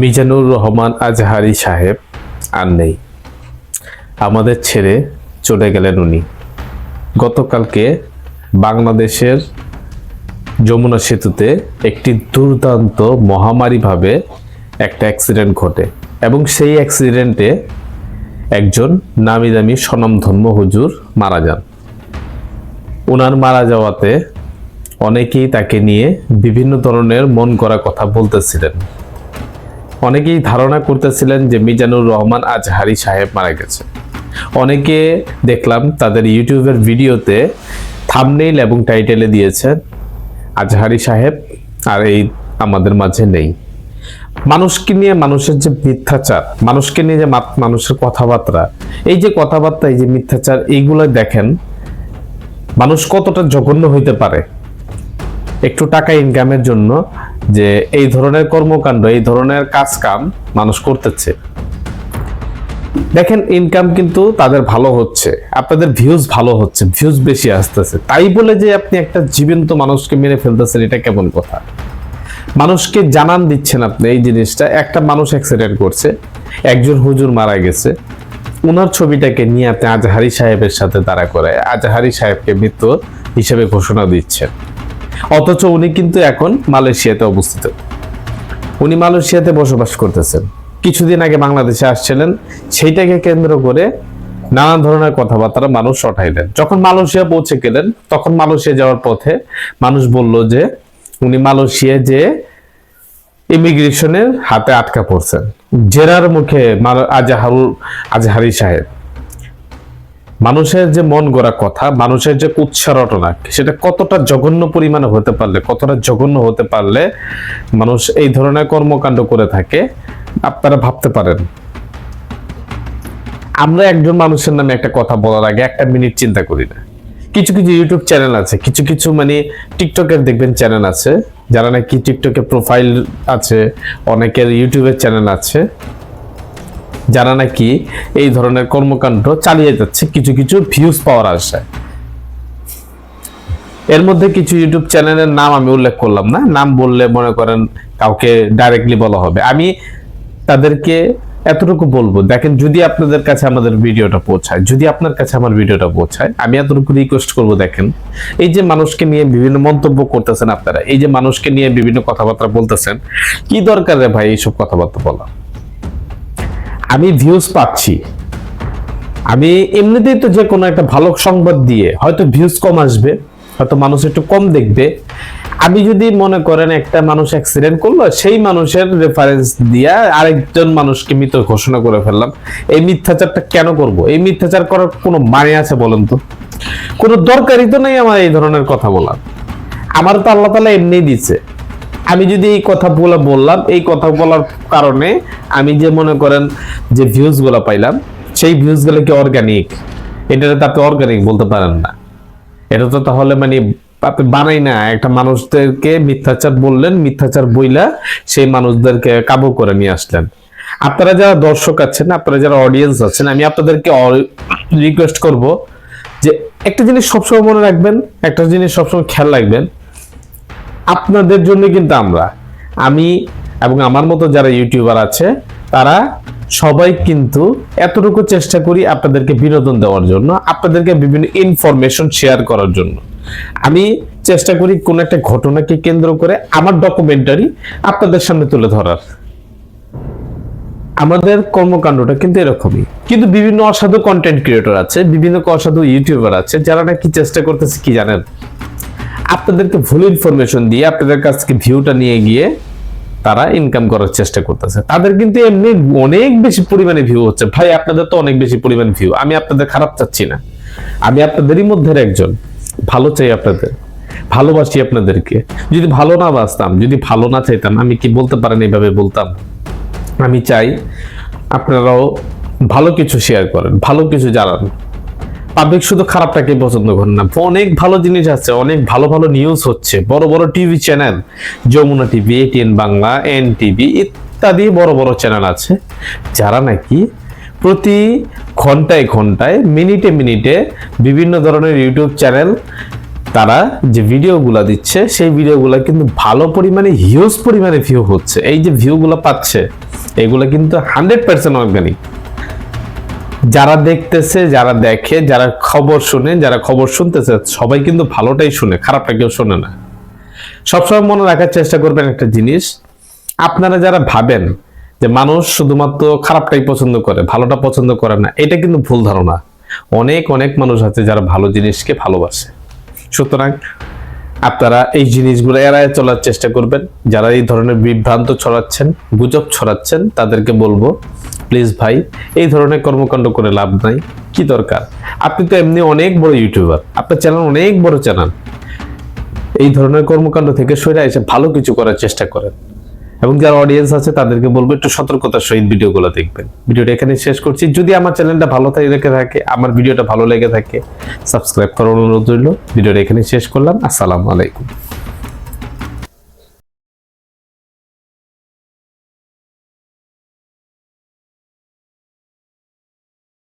মিজানুর রহমান আজহারি সাহেব আর নেই। আমাদের ছেড়ে চলে গেলেন উনি। গতকালকে বাংলাদেশের যমুনা সেতুতে একটি দুর্দান্ত মহামারীভাবে একটা অ্যাক্সিডেন্ট ঘটে এবং সেই অ্যাক্সিডেন্টে একজন নামি দামি স্বনামধন্য হুজুর মারা যান। ওনার মারা যাওয়াতে অনেকেই তাকে নিয়ে বিভিন্ন ধরনের মন করা কথা বলতেছিলেন। অনেকেই ধারণা করতেছিলেন যে মিজানুর রহমান আজহারি সাহেব মারা গেছে। অনেকে দেখলাম তাদের ইউটিউবের ভিডিওতে থামনেইল এবং টাইটেলে দিয়েছেন আজহারি সাহেব আর এই আমাদের মাঝে নেই। মানুষকে নিয়ে মানুষের যে মিথ্যাচার, মানুষকে নিয়ে যে মানুষের কথাবার্তা, এই যে কথাবার্তা, এই যে মিথ্যাচার, এইগুলো দেখেন, মানুষ কতটা জঘন্য হইতে পারে। একটু টাকা ইনকামের জন্য যে এই ধরনের কর্মকাণ্ড, এই ধরনের কাজ কাম মানুষ করতেছে। দেখেন ইনকাম কিন্তু তাদের ভালো হচ্ছে, আপনাদের ভিউজ ভালো হচ্ছে ভিউজ বেশি আসতেছে। তাই বলে যে আপনি একটা জীবন্ত মানুষকে মেরে ফেলতেছেন, এটা কেমন কথা? মানুষকে জানান দিচ্ছেন আপনি এই জিনিসটা, একটা মানুষ অ্যাক্সিডেন্ট করছে, একজন হুজুর মারা গেছে ওনার ছবিটাকে নিয়ে আপনি আজহারি সাহেবের সাথে দাঁড়া করে আজহারি সাহেবকে মৃত্যু হিসেবে ঘোষণা দিচ্ছেন। অথচ উনি কিন্তু এখন মালয়েশিয়াতে অবস্থিত। উনি মালয়েশিয়াতে বসবাস করতেছেন। কিছুদিন আগে বাংলাদেশে আসছিলেন, সেইটাকে কেন্দ্র করে নানান ধরনের কথাবার্তা মানুষ উঠাইলেন যখন মালয়েশিয়া পৌঁছে গেলেন, তখন মালয়েশিয়া যাওয়ার পথে মানুষ বলল যে, উনি মালয়েশিয়া যে ইমিগ্রেশনের হাতে আটকা পড়ছেন। জেরার মুখে আজাহারুল আজহারি সাহেব মানুষের যে মন গড়া কথা, মানুষের যে কুৎসা রটনা, সেটা কতটা জঘন্য পরিমাণে হতে পারলে, কতটা জঘন্য হতে পারলে মানুষ এই ধরনের কর্মকাণ্ড করে থাকে, আপনারা ভাবতে পারেন। আমরা একজন মানুষের নামে একটা কথা বলার আগে একটা মিনিট চিন্তা করি না। কিছু কিছু ইউটিউব চ্যানেল আছে, কিছু কিছু মানে টিকটকের দেখবেন চ্যানেল আছে, যারা নাকি টিকটকে প্রোফাইল আছে, অনেকের ইউটিউবের চ্যানেল আছে। যারা নাকি এই ধরনের কর্মকাণ্ড চালিয়ে যাচ্ছে, কিছু কিছু ভিউজ পাওয়ার আশায়। এর মধ্যে কিছু ইউটিউব চ্যানেলের নাম আমি উল্লেখ করলাম না। নাম বললে মনে করেন কাউকে ডাইরেক্টলি বলা হবে। আমি তাদেরকে এতটুকু বলব, দেখেন যদি আপনাদের কাছে আমাদের ভিডিওটা পৌঁছায়, যদি আপনার কাছে আমার ভিডিওটা পৌঁছায়, আমি এতটুকু রিকোয়েস্ট করব, দেখেন। এই যে মানুষকে নিয়ে বিভিন্ন মন্তব্য করতেছেন আপনারা, এই যে মানুষকে নিয়ে বিভিন্ন কথাবার্তা বলতেছেন, কি দরকার রে ভাই এইসব কথাবার্তা বলা আমি ভিউজ পাচ্ছি। আমি এমনিতেই তো যে কোনো একটা ভালো সংবাদ দিয়ে হয়তো ভিউজ কম আসবে, হয়তো মানুষ একটু কম দেখবে। আমি যদি মনে করেন একটা মানুষ অ্যাক্সিডেন্ট করল, সেই মানুষের রেফারেন্স দিয়ে আরেকজন মানুষকে মৃত ঘোষণা করে ফেললাম। এই মিথ্যাচারটা কেন করব? এই মিথ্যাচার করার কোনো মানে আছে বলেন তো? কোনো দরকারই তো নেই আমার এই ধরনের কথা বলার। আমার তো আল্লাহ তালা এমনিই দিচ্ছে আমি যদি এই কথাগুলো বললাম, এই কথা বলার কারণে আমি যে মনে করেন যে ভিউজগুলো পাইলাম, সেই ভিউজগুলো কি অর্গানিক এটা তো আপনি অর্গানিক বলতে পারেন না। এটা তো তাহলে মানে আপনি বানাই না, একটা মানুষদেরকে মিথ্যাচার বললেন, মিথ্যাচার বইলা সেই মানুষদেরকে কাবু করে নিয়ে আসলেন। আপনারা যারা দর্শক আছেন, আপনারা যারা অডিয়েন্স আছেন, আমি আপনাদেরকে রিকোয়েস্ট করব যে একটা জিনিস সবসময় মনে রাখবেন, একটা জিনিস সবসময় খেয়াল রাখবেন আপনাদের জন্য কিন্তু আমরা। আমি এবং আমার মতো যারা ইউটিউবার আছে, তারা সবাই কিন্তু এতটুকু চেষ্টা করি আপনাদেরকে বিনোদন দেওয়ার জন্য, আপনাদেরকে বিভিন্ন ইনফরমেশন শেয়ার করার জন্য। আমি চেষ্টা করি কোন একটা ঘটনাকে কেন্দ্র করে আমার ডকুমেন্টারি আপনাদের সামনে তুলে ধরার। আমাদের কর্মকাণ্ডটা কিন্তু এরকমই। কিন্তু বিভিন্ন অসাধু কন্টেন্ট ক্রিয়েটর আছে, বিভিন্ন অসাধু ইউটিউবার আছে, যারা নাকি চেষ্টা করতেছে, কি জানেন? আপনাদেরকে ভুল ইনফরমেশন দিয়ে আপনাদের কাছ থেকে ভিউটা নিয়ে গিয়ে তারা ইনকাম করার চেষ্টা করতেছে। তাদের কিন্তু এমনি অনেক বেশি পরিমাণে ভিউ হচ্ছে। ভাই, আপনাদের তো অনেক বেশি পরিমাণ ভিউ আমি আপনাদের খারাপ চাচ্ছি না। আমি আপনাদেরই মধ্যে একজন। ভালো চাই আপনাদের। ভালোবাসি আপনাদেরকে। যদি ভালো না বাসতাম যদি ভালো না চাইতাম, আমি কি বলতে পারেন এইভাবে বলতাম? আমি চাই আপনারাও ভালো কিছু শেয়ার করেন, ভালো কিছু জানান। পাবলিক শুধু খারাপটাকে পছন্দ করেন না। অনেক ভালো জিনিস আছে, অনেক ভালো ভালো নিউজ হচ্ছে। বড় বড় TV channel Jamuna TV ATN Bangla N TV ইত্যাদি বড় বড় চ্যানেল আছে, যারা নাকি প্রতি ঘন্টায় ঘন্টায় মিনিটে মিনিটে বিভিন্ন ধরনের ইউটিউব চ্যানেল তারা যে ভিডিওগুলো দিচ্ছে, সেই ভিডিওগুলো কিন্তু ভালো পরিমাণে হিউজ পরিমাণে ভিউ হচ্ছে। এই যে ভিউগুলো পাচ্ছে, এগুলো কিন্তু হান্ড্রেড পার্সেন্ট অর্গানিক যারা দেখতেছে, যারা দেখে, যারা খবর শুনে, যারা খবর শুনতেছে, সবাই কিন্তু ভালোটাই শুনে, খারাপটা কেউ শোনে না। সবসময় মনে রাখার চেষ্টা করবেন একটা জিনিস। আপনারা যারা ভাবেন যে মানুষ শুধুমাত্র খারাপটাই পছন্দ করে, ভালোটা পছন্দ করে না, এটা কিন্তু ভুল ধারণা। অনেক অনেক মানুষ আছে যারা ভালো জিনিসকে ভালোবাসে। সুতরাং আপনারা এই জিনিসগুলো এড়ায় চলার চেষ্টা করবেন। যারা এই ধরনের বিভ্রান্ত ছড়াচ্ছেন, গুজব ছড়াচ্ছেন, তাদেরকে বলব, প্লিজ ভাই, এই ধরনের কর্মকাণ্ড করে লাভ নাই। কি দরকার? আপনি তো এমনি অনেক বড় ইউটিউবার। আপনার চ্যানেল অনেক বড় চ্যানেল। এই ধরনের কর্মকাণ্ড থেকে সরে এসে ভালো কিছু করার চেষ্টা করেন। এবং যারা অডিয়েন্স আছে, তাদেরকে বলব একটু সতর্কতার সহিত ভিডিওগুলো দেখবেন। ভিডিওটা এখানে শেষ করছি। যদি আমার চ্যানেলটা ভালো থাকে রেখে থাকে, আমার ভিডিওটা ভালো লেগে থাকে সাবস্ক্রাইব করার অনুরোধ রইল। ভিডিওটা এখানে শেষ করলাম। আসসালামু আলাইকুম।